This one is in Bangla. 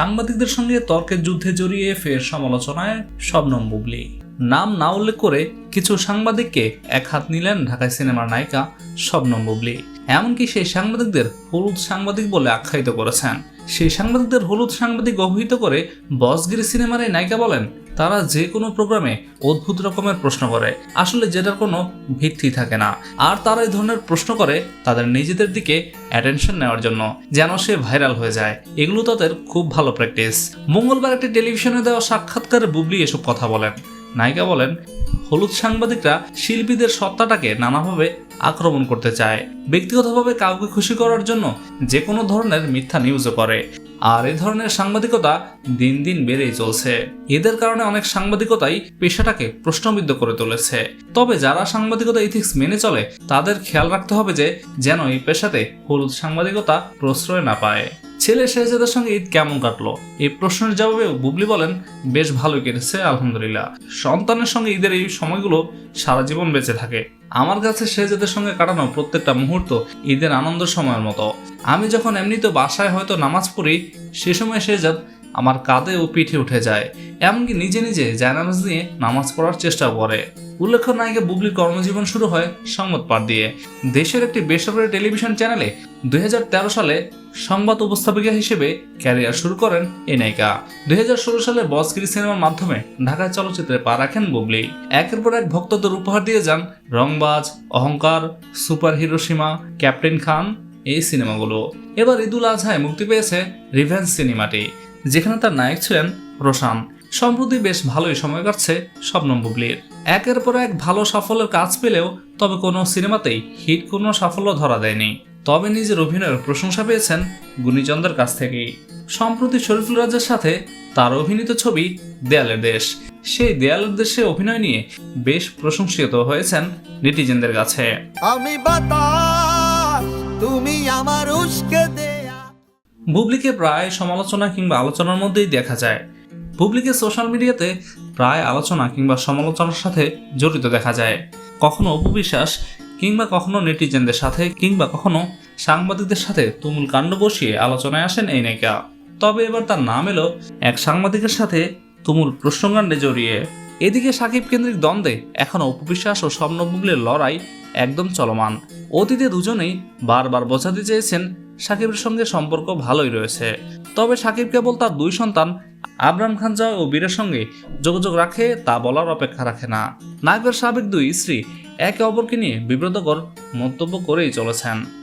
সাংবাদিকদের সঙ্গে তর্কের যুদ্ধে জড়িয়ে ফের সমালোচনায় শবনম বুবলি। নাম না উল্লেখ করে কিছু সাংবাদিককে এক হাত নিলেন ঢাকায় সিনেমার নায়িকা শবনম বুবলি। এমনকি সেই সাংবাদিকদের হলুদ সাংবাদিক বলে আখ্যায়িত করেছেন। সেই সাংবাদিকদের হলুদ সাংবাদিক অভিহিত করে বসগিরি সিনেমার এই নায়িকা বলেন, তারা যে কোনো প্রোগ্রামে অদ্ভুত রকমের প্রশ্ন করে। আসলে যেটার কোনো ভিত্তি থাকে না। আর তারা এই ধরনের প্রশ্ন করে তাদের নিজেদের দিকে অ্যাটেনশন নেওয়ার জন্য, যেন সে ভাইরাল হয়ে যায়। এগুলো তাদের খুব ভালো প্র্যাকটিস মঙ্গলবার একটি টেলিভিশনে দেওয়া সাক্ষাৎকারে বুবলি এসব কথা বলেন। নায়িকা বলেন হলুদ সাংবাদিকরা শিল্পীদের সত্তাটাকে নানাভাবে আক্রমণ করতে চায়। ব্যক্তিগতভাবে কাউকে খুশি করার জন্য যে কোনো ধরনের মিথ্যা নিউজও করে। আর এ ধরনের সাংবাদিকতা দিন দিন বেড়েই চলছে। এদের কারণে অনেক সাংবাদিকতাই পেশাটাকে প্রশ্নবিদ্ধ করে তুলেছে। তবে যারা সাংবাদিকতা ইথিক্স মেনে চলে, তাদের খেয়াল রাখতে হবে যে, যেন এই পেশাতে হলুদ সাংবাদিকতা প্রশ্রয় না পায়। ছেলে শেহজাদের সঙ্গে ঈদ কেমন কাটলো? এই প্রশ্নের জবাবে বুবলি বলেন, বেশ ভালো কেটেছে, আলহামদুলিল্লাহ। সন্তানের সঙ্গে ঈদের এই সময়গুলো সারা জীবন বেঁচে থাকে। আমার কাছে শেহজাদের সঙ্গে কাটানো প্রত্যেকটা মুহূর্ত ঈদের আনন্দ সময়ের মতো। আমি যখন এমনিতে বাসায় হয়তো নামাজ পড়ি, সে সময় শেহজাদ আমার কাঁধে ও পিঠে উঠে যায়, এমনকি নিজে নিজে জায়নামাজ নিয়ে নামাজ পড়ার চেষ্টা করে। উল্লেখ্য নায়িকা বুবলির কর্মজীবন শুরু হয় সংবাদ পাঠ দিয়ে। দেশের একটি বেসরকারি টেলিভিশন চ্যানেলে দুই সালে সংবাদ উপস্থাপিকা হিসেবে ক্যারিয়ার শুরু করেন এই নায়িকা। দুই সালে বসগিরি সিনেমার মাধ্যমে ঢাকায় চলচ্চিত্রে পা রাখেন বুবলি। একের পর এক ভক্তদের উপহার দিয়ে যান Rangbaaz, Ahankar, super hero Seema, captain Khan এই সিনেমাগুলো। এবার ঈদুল আজহায় মুক্তি পেয়েছে রিভেন্স সিনেমাটি। যেখানে তার নায়ক ছিলেন রোশান। সম্প্রতি বেশ ভালোই সময় কাটছে শবনম বুবলির। একের পর এক ভালো সাফল্যের কাজ পেলেও তবে কোনো সিনেমাতেই হিট কোনো সাফল্য ধরা দেয়নি। তবে নিজের অভিনয়ের প্রশংসা পেয়েছেন গুণীচন্দ্রের কাছ থেকেই। সম্প্রতি শরীফুল রাজের সাথে তার অভিনীত ছবি দেয়ালের দেশ। সেই দেয়ালের দেশে অভিনয় নিয়ে বেশ প্রশংসিত হয়েছেন নেটিজেনদের কাছে। আমি তুমি আমার উস্কে দেয়া বুবলিকে প্রায় সমালোচনা কিংবা আলোচনার মধ্যেই দেখা যায়। বুবলিকে সোশ্যাল মিডিয়াতে প্রায় আলোচনা কিংবা সমালোচনার সাথে জড়িত দেখা যায়। কখনো অপবিশ্বাস কিংবা কখনো নেটিজেনদের সাথে কিংবা কখনো সাংবাদিকদের সাথে তুমুল কাণ্ড বসিয়ে আলোচনায় আসেন এই নায়িকা। তবে এবার তার নাম এলো এক সাংবাদিকের সাথে তুমুল প্রশ্নকাণ্ডে জড়িয়ে। এদিকে সাকিব কেন্দ্রিক দ্বন্দ্বে এখনও অপবিশ্বাস ও স্বপ্ন লড়াই একদম চলমান। অতীতে দুজনেই বারবার বোঝাতে চেয়েছেন সাকিবের সঙ্গে সম্পর্ক ভালোই রয়েছে। তবে সাকিব কেবল তার দুই সন্তান, আবরাম খান জয় ও বীরের সঙ্গে যোগাযোগ রাখে তা বলার অপেক্ষা রাখে না। নায়কের সাবেক দুই স্ত্রী একে অপরকে নিয়ে বিব্রতকর মন্তব্য করেই চলেছেন।